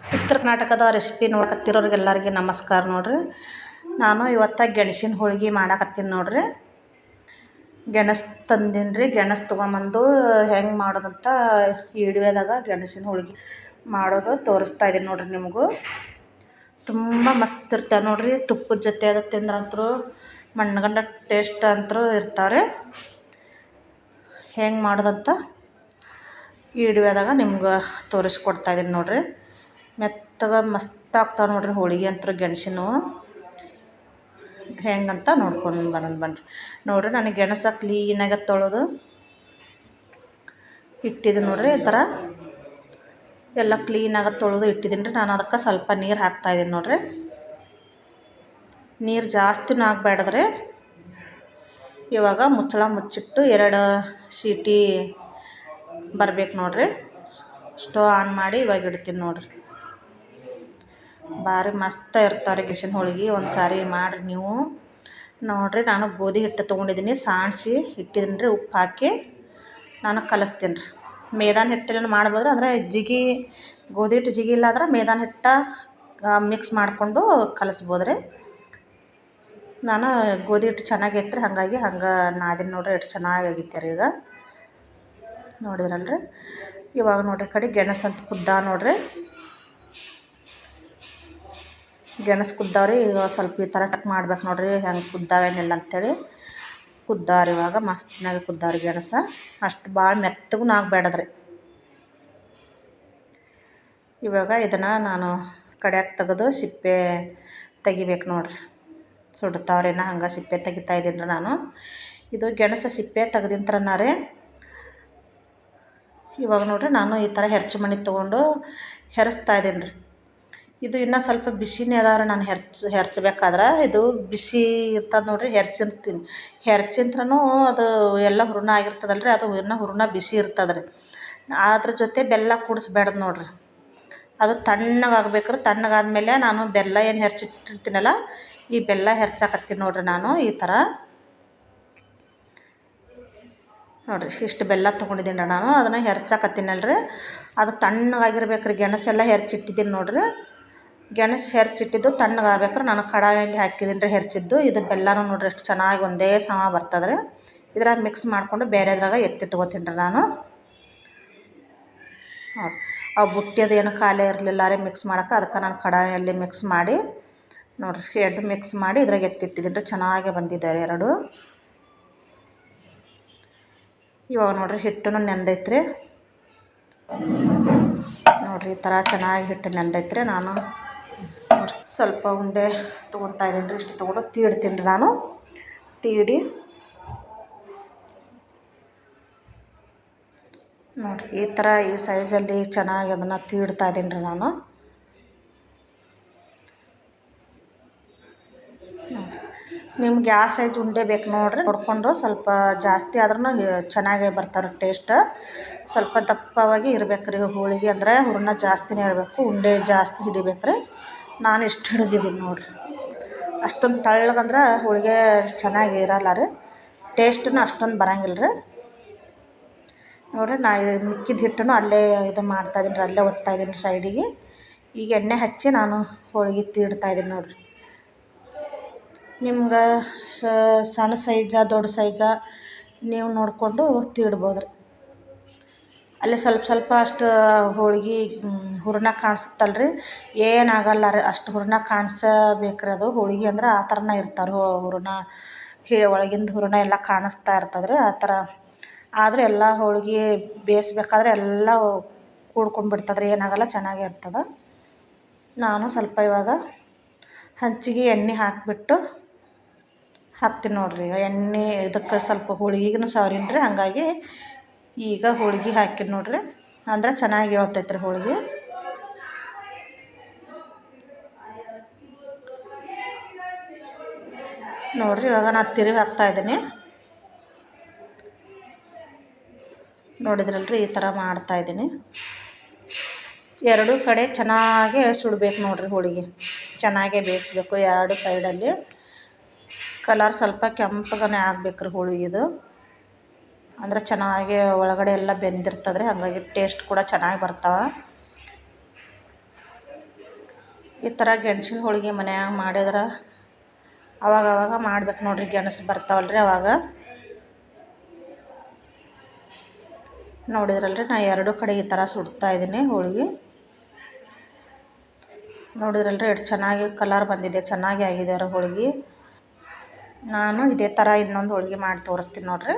ಉತ್ತರ ಕರ್ನಾಟಕದ ರೆಸಿಪಿ ನೋಡಕತ್ತಿರೋರಿಗೆಲ್ಲರಿಗೆ ನಮಸ್ಕಾರ ನೋಡಿರಿ. ನಾನು ಇವತ್ತು ಗೆಣಸಿನ ಹೋಳ್ಗೆ ಮಾಡಕತ್ತೀನಿ ನೋಡಿರಿ. ಗೆಣಸು ತಂದೀನಿ ರೀ, ಗೆಣಸು ತೊಗೊಂಬಂದು ಹೆಂಗೆ ಮಾಡೋದಂತ ವಿಡಿಯೋದಾಗ ಗೆಣಸಿನ ಹೋಳ್ಗೆ ಮಾಡೋದು ತೋರಿಸ್ತಾ ಇದ್ದೀನಿ ನೋಡಿರಿ ನಿಮಗೂ. ತುಂಬ ಮಸ್ತ್ ಇರ್ತವೆ ನೋಡಿರಿ ತುಪ್ಪದ ಜೊತೆ ಅದು ತಿಂದ್ರಂತರೂ ಮಣ್ಣಗಂಡ ಟೇಸ್ಟ್ ಅಂತರೂ ಇರ್ತಾರೆ ಹೆಂಗೆ ಮಾಡೋದಂತ ಈ ನಿಮ್ಗೆ ತೋರಿಸ್ಕೊಡ್ತಾ ಇದ್ದೀನಿ ನೋಡಿರಿ. ಮೆತ್ತಗೆ ಮಸ್ತ್ ಆಗ್ತಾವೆ ನೋಡಿರಿ ಹೋಳಿಗೆ ಅಂತೂ ಗೆಣಸಿನವು ಹೆಂಗಂತ ನೋಡ್ಕೊಂಡು ಬರೋಣ ಬನ್ರಿ. ನೋಡಿರಿ ನನಗೆ ಗೆಣಸ ಕ್ಲೀನಾಗಿ ತೊಳೆದು ಇಟ್ಟಿದ್ದೆ ನೋಡಿರಿ ಈ ಥರ ಎಲ್ಲ ಕ್ಲೀನಾಗಿ ತೊಳೆದು ಇಟ್ಟಿದ್ದೀನಿ ರೀ. ನಾನು ಅದಕ್ಕೆ ಸ್ವಲ್ಪ ನೀರು ಹಾಕ್ತಾಯಿದ್ದೀನಿ ನೋಡಿರಿ. ನೀರು ಜಾಸ್ತಿನೂ ಆಗಬೇಡ್ದ್ರಿ ಇವಾಗ ಮುಚ್ಚಳ ಮುಚ್ಚಿಟ್ಟು ಎರಡು ಸೀಟಿ ಬರ್ಬೇಕು ನೋಡಿರಿ. ಸ್ಟವ್ ಆನ್ ಮಾಡಿ ಇವಾಗ ಇಡ್ತೀನಿ ನೋಡಿರಿ. ಭಾರಿ ಮಸ್ತ್ ಇರ್ತಾವೆ ಕಿಶನ್ ಹೋಳ್ಗೆ. ಒಂದು ಸಾರಿ ಮಾಡಿರಿ ನೀವು. ನೋಡಿರಿ, ನಾನು ಗೋಧಿ ಹಿಟ್ಟು ತೊಗೊಂಡಿದ್ದೀನಿ ಸಾಣ್ಸಿ ಇಟ್ಟಿದ್ದೀನಿ ರೀ ಉಪ್ಪು ಹಾಕಿ ನಾನು ಕಲಸ್ತೀನಿ ರೀ ಮೈದಾನ ಹಿಟ್ಟಲ್ಲಿ ಮಾಡ್ಬೋದು ಅಂದರೆ ಜಿಗಿ, ಗೋಧಿ ಹಿಟ್ಟು ಜಿಗಿ ಇಲ್ಲ ಅಂದ್ರೆ ಮೈದಾನ ಹಿಟ್ಟು ಮಿಕ್ಸ್ ಮಾಡಿಕೊಂಡು ಕಲಸ್ಬೋದು ರೀ ನಾನು ಗೋಧಿ ಹಿಟ್ಟು ಚೆನ್ನಾಗೈತೆ ರೀ ಹಾಗಾಗಿ ಹಂಗೆ ನಾದಿನಿ ನೋಡಿರಿ, ಎಷ್ಟು ಚೆನ್ನಾಗಿ ಆಗೈತೆ ರೀ ಈಗ. ನೋಡಿದ್ರಲ್ಲ ರೀ ಇವಾಗ ನೋಡಿರಿ ಕಡೆ ಗೆಣಸು ಅಂತ ಕುದ್ದ ನೋಡಿರಿ. ಗೆಣಸು ಕುದ್ದಾವ್ರಿ, ಈಗ ಸ್ವಲ್ಪ ಈ ಥರ ಚೆಕ್ ಮಾಡ್ಬೇಕು ನೋಡಿರಿ, ಹೆಂಗೆ ಕುದ್ದಾವೇನಿಲ್ಲ ಅಂತೇಳಿ. ಕುದ್ದಾವ್ರಿ ಇವಾಗ ಮಸ್ತ್ನಾಗೆ ಕುದ್ದಾವ್ರಿ ಗೆಣಸು. ಅಷ್ಟು ಭಾಳ ಮೆತ್ತಗೂ ಆಗಬೇಡದ್ರಿ ಇವಾಗ ಇದನ್ನು ನಾನು ಕಡೆಯಾಗಿ ತೆಗೆದು ಸಿಪ್ಪೆ ತೆಗಿಬೇಕು ನೋಡಿರಿ. ಸುಡ್ತಾವ್ರೇನ ಹಂಗೆ ಸಿಪ್ಪೆ ತೆಗಿತಾ ಇದ್ದೀನಿ ರೀ ನಾನು. ಇದು ಗೆಣಸು ಸಿಪ್ಪೆ ತೆಗ್ದಿಂತ್ರನ ರೀ. ಇವಾಗ ನೋಡಿರಿ ನಾನು ಈ ಥರ ಹೆರ್ಚು ಮಣಿ ತೊಗೊಂಡು ಹೆರಿಸ್ತಾ ಇದ್ದೀನಿ ರೀ ಇದು ಇನ್ನೂ ಸ್ವಲ್ಪ ಬಿಸಿನೇ ಅದಾವೆ ನಾನು ಹೆರ್ಚ್, ಹೆರ್ಚ್ಬೇಕಾದ್ರೆ. ಇದು ಬಿಸಿ ಇರ್ತದೆ ನೋಡಿರಿ ಹೆರ್ಚಿರ್ತೀನಿ ಹೆರ್ಚಿಂತ್ರನೂ ಅದು ಎಲ್ಲ ಹೂರ್ಣ ಆಗಿರ್ತದಲ್ಲ ರೀ ಅದು ಇನ್ನೂ ಹೂರ್ಣ ಬಿಸಿ ಇರ್ತದೆ ರೀ ಅದ್ರ ಜೊತೆ ಬೆಲ್ಲ ಕೂಡಿಸ್ಬ್ಯಾಡ್ದು ನೋಡಿರಿ. ಅದು ತಣ್ಣಗೆ ಆಗ್ಬೇಕು ರೀ ತಣ್ಣಗಾದ್ಮೇಲೆ ನಾನು ಬೆಲ್ಲ ಏನು ಹೆರ್ಚಿಟ್ಟಿರ್ತೀನಲ್ಲ, ಈ ಬೆಲ್ಲ ಹೆರ್ಚಾಕತ್ತೀನಿ ನೋಡಿರಿ ನಾನು ಈ ಥರ ನೋಡಿರಿ, ಇಷ್ಟು ಬೆಲ್ಲ ತೊಗೊಂಡಿದ್ದೀನಿ ನಾನು, ಅದನ್ನು ಹೆರ್ಚಾಕತ್ತೀನಲ್ರಿ. ಅದು ತಣ್ಣಗಾಗಿರ್ಬೇಕು ರೀ ಗೆಣಸೆಲ್ಲ ಹೆರ್ಚಿಟ್ಟಿದ್ದೀನಿ ನೋಡಿರಿ. ಗೆಣಸು ಹೆರ್ಚಿಟ್ಟಿದ್ದು ತಣ್ಣಗಾಗ್ಬೇಕಾರೆ ನಾನು ಕಡಾಯಲ್ಲಿ ಹಾಕಿದ್ದೀನಿ ರೀ ಹೆರ್ಚಿದ್ದು. ಇದು ಬೆಲ್ಲನೂ ನೋಡಿರಿ ಎಷ್ಟು ಚೆನ್ನಾಗಿ ಒಂದೇ ಸಮ ಬರ್ತದೆ ರೀ ಇದ್ರಾಗ ಮಿಕ್ಸ್ ಮಾಡಿಕೊಂಡು ಬೇರೆದ್ರಾಗ ಎತ್ತಿಟ್ಕೋತೀನಿ ರೀ ನಾನು ಆ ಬುಟ್ಟಿಯದು ಏನು ಖಾಲಿ ಇರಲಿಲ್ಲ ರೀ ಮಿಕ್ಸ್ ಮಾಡೋಕೆ ಅದಕ್ಕೆ ನಾನು ಕಡಾಯಲ್ಲಿ ಮಿಕ್ಸ್ ಮಾಡಿ, ನೋಡಿರಿ ಎರಡು ಮಿಕ್ಸ್ ಮಾಡಿ ಇದ್ರಾಗ ಎತ್ತಿಟ್ಟಿದ್ದೀನಿ ರೀ ಚೆನ್ನಾಗೇ ಬಂದಿದ್ದಾರೆ ಎರಡು. ಇವಾಗ ನೋಡಿರಿ ಹಿಟ್ಟು ನೆಂದೈತ್ರಿ. ನೋಡಿರಿ ಈ ಥರ ಚೆನ್ನಾಗಿ ಹಿಟ್ಟು ನೆಂದೈತ್ರಿ ನಾನು. ಸ್ವಲ್ಪ ಉಂಡೆ ತೊಗೊತಾ ಇದ್ದೀನಿ ರೀ, ಇಷ್ಟು ತೊಗೊಂಡು ತೀಡ್ತೀನಿ ರೀ ನಾನು. ತೀಡಿ. ನೋಡಿರಿ, ಈ ಥರ ಈ ಸೈಜಲ್ಲಿ ಚೆನ್ನಾಗಿ ಅದನ್ನು ತೀಡ್ತಾ ಇದ್ದೀನಿ ರೀ ನಾನು. ನಿಮ್ಗೆ ಯಾವ ಸೈಜ್ ಉಂಡೆ ಬೇಕು ನೋಡಿರಿ, ನೋಡಿಕೊಂಡು ಸ್ವಲ್ಪ ಜಾಸ್ತಿ ಆದ್ರೂ ಚೆನ್ನಾಗೇ ಬರ್ತಾರೆ ಟೇಸ್ಟ್. ಸ್ವಲ್ಪ ದಪ್ಪವಾಗಿ ಇರ್ಬೇಕು ರೀ, ಹೋಳಿಗೆ ಅಂದರೆ ಹೂರ್ಣ ಜಾಸ್ತಿನೇ ಇರಬೇಕು, ಉಂಡೆ ಜಾಸ್ತಿ ಹಿಡಿಬೇಕು ರೀ. ನಾನು ಇಷ್ಟು ಹಿಡಿದಿದ್ದೀನಿ ನೋಡಿರಿ. ಅಷ್ಟೊಂದು ತೆಳ್ಳಗಂದ್ರೆ ಹೋಳಿಗೆ ಚೆನ್ನಾಗಿ ಇರಲ್ಲ ರೀ. ಟೇಸ್ಟೂ ಅಷ್ಟೊಂದು ಬರೋಂಗಿಲ್ಲ ರೀ. ನೋಡಿರಿ, ನಾ ಮಿಕ್ಕಿದ ಹಿಟ್ಟನ್ನು ಅಲ್ಲೇ ಇದು ಮಾಡ್ತಾಯಿದ್ದೀನಿ ರೀ, ಅಲ್ಲೇ ಒತ್ತಾ ಇದ್ದೀನಿ ಸೈಡಿಗೆ. ಈಗ ಎಣ್ಣೆ ಹಚ್ಚಿ ನಾನು ಹೋಳಿಗೆ ತೀಡ್ತಾ ಇದ್ದೀನಿ ನೋಡಿರಿ. ನಿಮ್ಗೆ ಸಣ್ಣ ಸೈಜಾ, ದೊಡ್ಡ ಸೈಜಾ ನೀವು ನೋಡಿಕೊಂಡು ತೀಡ್ಬೋದು ರೀ ಅಲ್ಲಿ ಸ್ವಲ್ಪ ಸ್ವಲ್ಪ ಅಷ್ಟು ಹೋಳ್ಗೆ ರೀ ಏನಾಗಲ್ಲ ರೀ, ಅಷ್ಟು ಹೂರ್ಣ ಕಾಣಿಸಬೇಕು ರೀ ಅದು. ಹೋಳ್ಗೆ ಅಂದ್ರೆ ಆ ಥರನೇ ಇರ್ತಾರೆ ಹೂರ್ಣ. ಹೇ, ಒಳಗಿಂದ ಹೂರ್ಣ ಎಲ್ಲ ಕಾಣಿಸ್ತಾ ಇರ್ತದೆ ರೀ ಆ ಥರ ಆದರೆ ಎಲ್ಲ ಹೋಳ್ಗೆ ಬೇಯಿಸ್ಬೇಕಾದ್ರೆ ಎಲ್ಲ ಕೂಡ್ಕೊಂಡು ಬಿಡ್ತದೆ ರೀ ಏನಾಗಲ್ಲ ಚೆನ್ನಾಗೇ ಇರ್ತದೆ. ನಾನು ಸ್ವಲ್ಪ ಇವಾಗ ಹಂಚಿಗೆ ಎಣ್ಣೆ ಹಾಕಿಬಿಟ್ಟು ಹಾಕ್ತೀನಿ ನೋಡಿರಿ. ಎಣ್ಣೆ ಇದಕ್ಕೆ ಸ್ವಲ್ಪ ಹೋಳ್ಗೆಗೂ ಸವರಿನ್ರಿ, ಹಾಗಾಗಿ ಈಗ ಹೋಳ್ಗೆ ಹಾಕಿ ನೋಡಿರಿ. ಅಂದ್ರೆ ಚೆನ್ನಾಗಿ ಏಳ್ತೈತೆ ರೀ ಹೋಳ್ಗೆ. ನೋಡಿರಿ ಇವಾಗ ನಾನು ತಿರುವಿ ಹಾಕ್ತಾಯಿದ್ದೀನಿ ನೋಡಿದ್ರಲ್ಲ ರೀ ಈ ಥರ ಮಾಡ್ತಾಯಿದ್ದೀನಿ ಎರಡೂ ಕಡೆ ಚೆನ್ನಾಗೇ ಸುಡ್ಬೇಕು ನೋಡ್ರಿ ಹೋಳಿಗೆ. ಚೆನ್ನಾಗೆ ಬೇಯಿಸ್ಬೇಕು ಎರಡು ಸೈಡಲ್ಲಿ ಕಲರ್ ಸ್ವಲ್ಪ ಕೆಂಪಗನೇ ಆಗ್ಬೇಕು ರೀ ಹೋಳಿಗೆದು. ಅಂದ್ರೆ ಚೆನ್ನಾಗಿ ಒಳಗಡೆ ಎಲ್ಲ ಬೆಂದಿರ್ತದೆ ರೀ ಹಾಗಾಗಿ ಟೇಸ್ಟ್ ಕೂಡ ಚೆನ್ನಾಗಿ ಬರ್ತಾವೆ. ಈ ಥರ ಗೆಣ್ಸಿನ ಹೋಳಿಗೆ ಮನ್ಯಾಗ ಮಾಡಿದ್ರೆ ಅವಾಗ ಅವಾಗ ಮಾಡ್ಬೇಕು ನೋಡಿರಿ ಗೆಣಸು ಬರ್ತಾವಲ್ರಿ ಅವಾಗ. ನೋಡಿದ್ರಲ್ರಿ ನಾ ಎರಡು ಕಡೆ ಈ ಥರ ಸುಡ್ತಾ ಇದ್ದೀನಿ ಹೋಳಿಗೆ. ನೋಡಿದ್ರಲ್ರಿ ಎಷ್ಟು ಚೆನ್ನಾಗಿ ಕಲರ್ ಬಂದಿದೆ, ಚೆನ್ನಾಗಿ ಆಗಿದೆ ಹೋಳಿಗೆ. ನಾನು ಇದೇ ಥರ ಇನ್ನೊಂದು ಹೋಳಿಗೆ ಮಾಡಿ ತೋರಿಸ್ತೀನಿ ನೋಡಿರಿ.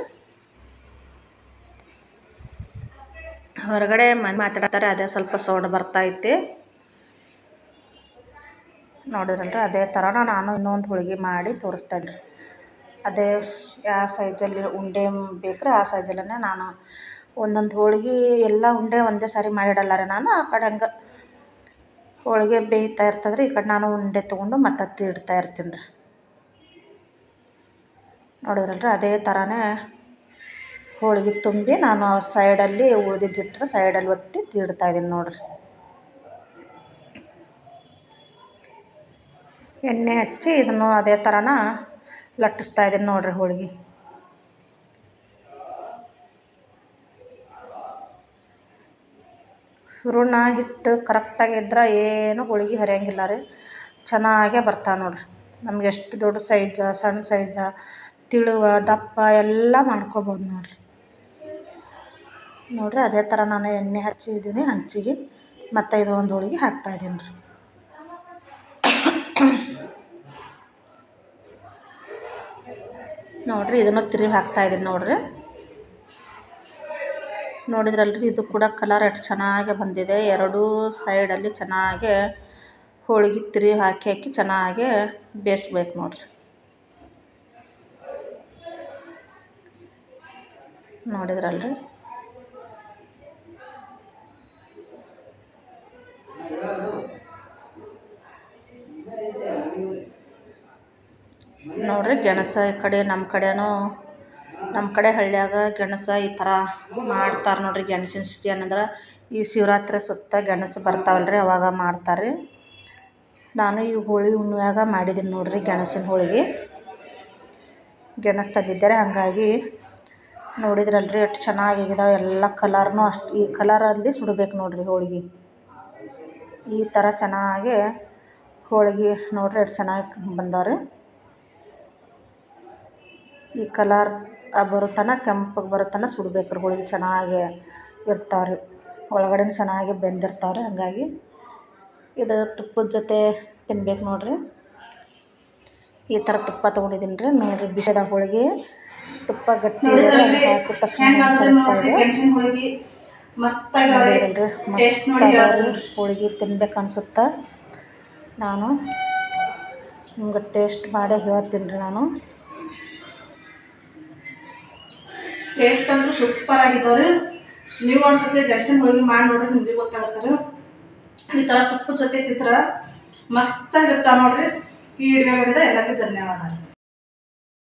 ಹೊರಗಡೆ ಮಾತಾಡ್ತಾರೆ, ಅದೇ ಸ್ವಲ್ಪ ಸೌಂಡ್ ಬರ್ತೈತಿ ನೋಡಿದ್ರಲ್ರಿ, ಅದೇ ಥರ ನಾನು ಇನ್ನೊಂದು ಹೋಳಿಗೆ ಮಾಡಿ ತೋರಿಸ್ತೇನೆ ರೀ ಅದೇ ಯಾವ ಸೈಜಲ್ಲಿ ಉಂಡೆ ಬೇಕ್ರೆ ಆ ಸೈಜಲ್ಲೇ ನಾನು ಒಂದೊಂದು ಹೋಳಿಗೆ ಎಲ್ಲ ಉಂಡೆ ಒಂದೇ ಸಾರಿ ಮಾಡಿಡಲ್ಲ ರೀ ನಾನು, ಆ ಕಡೆ ಹಂಗೆ ಹೋಳಿಗೆ ಬೇಯ್ತಾ ಇರ್ತದೆ ರೀ ಈ ಕಡೆ ನಾನು ಉಂಡೆ ತೊಗೊಂಡು ಮತ್ತೆ ತೀಡ್ತಾ ಇರ್ತೀನಿ ರೀ ನೋಡಿದ್ರಲ್ರಿ, ಅದೇ ಥರನೇ ಹೋಳಿಗೆ ತುಂಬಿ ನಾನು ಸೈಡಲ್ಲಿ ಉಳ್ದಿದ್ದಿಟ್ರೆ ಸೈಡಲ್ಲಿ ಒತ್ತಿ ತೀಡ್ತಾ ಇದ್ದೀನಿ ನೋಡಿರಿ. ಎಣ್ಣೆ ಹಚ್ಚಿ ಇದನ್ನು ಅದೇ ಥರನ ಲಟ್ಟಿಸ್ತಾ ಇದ್ದೀನಿ ನೋಡಿರಿ ಹೋಳಿಗೆ. ಹೂರಣ ಹಿಟ್ಟು ಕರೆಕ್ಟಾಗಿ ಇದ್ರೆ ಏನು ಹೋಳಿಗೆ ಹರಿಯಂಗಿಲ್ಲ ರೀ. ಚೆನ್ನಾಗೇ ಬರ್ತಾವೆ ನೋಡಿರಿ. ನಮ್ಗೆ ಎಷ್ಟು ದೊಡ್ಡ ಸೈಜ, ಸಣ್ಣ ಸೈಜ, ತಿಳುವ, ದಪ್ಪ ಎಲ್ಲ ಮಾಡ್ಕೊಬೋದು ನೋಡಿರಿ. ನೋಡಿರಿ ಅದೇ ಥರ ನಾನು ಎಣ್ಣೆ ಹಚ್ಚಿದ್ದೀನಿ ಹಂಚಿಗೆ, ಮತ್ತು ಇದು ಒಂದು ಹೋಳಿಗೆ ಹಾಕ್ತಾಯಿದ್ದೀನಿ ರೀ. ನೋಡಿರಿ ಇದನ್ನು ತಿರುವಿ ಹಾಕ್ತಾಯಿದ್ದೀನಿ ನೋಡಿರಿ. ನೋಡಿದ್ರಲ್ರಿ ಇದು ಕೂಡ ಕಲರ್ ಎಷ್ಟು ಚೆನ್ನಾಗಿ ಬಂದಿದೆ. ಎರಡೂ ಸೈಡಲ್ಲಿ ಚೆನ್ನಾಗೆ ಹೋಳಿಗೆ ತಿರುವಿ ಹಾಕಿ ಹಾಕಿ ಚೆನ್ನಾಗೆ ಬೇಯಿಸ್ಬೇಕು ನೋಡಿರಿ. ನೋಡಿದ್ರಲ್ರಿ? ನೋಡಿರಿ ಗೆಣಸು ಈ ಕಡೆ ನಮ್ಮ ಕಡೆನೂ, ನಮ್ಮ ಕಡೆ ಹಳ್ಳಿಯಾಗ ಗೆಣಸು ಈ ಥರ ಮಾಡ್ತಾರೆ ನೋಡಿರಿ ಗೆಣಸಿನ ಸಿಟಿ ಏನಂದ್ರೆ, ಈ ಶಿವರಾತ್ರಿ ಸುತ್ತ ಗೆಣಸು ಬರ್ತಾವಲ್ಲ ರೀ ಅವಾಗ ಮಾಡ್ತಾರೆ ರೀ ನಾನು ಈ ಹೋಳಿ ಹುಣ್ಮ್ಯಾಗ ಮಾಡಿದ್ದೀನಿ ನೋಡಿರಿ ಗೆಣಸಿನ ಹೋಳಿಗೆ. ಗೆಣಸು ತಂದಿದ್ದಾರೆ, ಹಾಗಾಗಿ ನೋಡಿದ್ರಲ್ರಿ ಎಷ್ಟು ಚೆನ್ನಾಗಿದಾವೆ ಎಲ್ಲ ಕಲರ್ನೂ ಅಷ್ಟು, ಈ ಕಲರಲ್ಲಿ ಸುಡಬೇಕು ನೋಡಿರಿ ಹೋಳಿಗೆ. ಈ ಥರ ಚೆನ್ನಾಗಿ ಹೋಳಿಗೆ ನೋಡಿರಿ ಎಷ್ಟು ಚೆನ್ನಾಗಿ ಬಂದಾವೆ ಈ ಕಲರ್ ಬರೋ ತನಕ ಕೆಂಪಗೆ ಬರೋ ತನಕ ಸುಡ್ಬೇಕು ರೀ ಹೋಳಿಗೆ ಚೆನ್ನಾಗಿ ಇರ್ತಾವೆ ರೀ ಒಳಗಡೆನೂ ಚೆನ್ನಾಗಿ ಬೆಂದಿರ್ತಾವೆ ರೀ ಹಾಗಾಗಿ ಇದು ತುಪ್ಪದ ಜೊತೆ ತಿನ್ಬೇಕು ನೋಡಿರಿ. ಈ ಥರ ತುಪ್ಪ ತೊಗೊಂಡಿದ್ದೀನಿ ರೀ ನೋಡಿರಿ ಬಿಸಿದ ಹೋಳಿಗೆ ತುಪ್ಪ ಗಟ್ಟಿ ಹಾಕಿದ ತಕ್ಷಣ ಮಸ್ತ್ ಹೋಳಿಗೆ ತಿನ್ಬೇಕು ಅನ್ಸುತ್ತೆ. ನಾನು ನಿಮ್ಗೆ ಟೇಸ್ಟ್ ಮಾಡೇ ಹೇಳ್ತೀನಿ ರೀ ನಾನು. ಟೇಸ್ಟ್ ಅಂತೂ ಸೂಪರ್ ಆಗಿದ್ದವ್ರಿ. ನೀವು ಒಂದ್ಸತಿ ಗೆಣಸಿನ ಹೋಳಿಗೆ ಮಾಡಿ ನೋಡ್ರಿ, ನಿಮಗೆ ಗೊತ್ತಾಗತ್ತೆ ಈ ಥರ ತುಪ್ಪದ ಜೊತೆ ತಿಂದ್ರೆ ಮಸ್ತಾಗಿರ್ತಾವೆ ನೋಡ್ರಿ. ಈ ವಿಡಿಯೋ ಮಾಡಿದ ಎಲ್ಲರಿಗೂ ಧನ್ಯವಾದ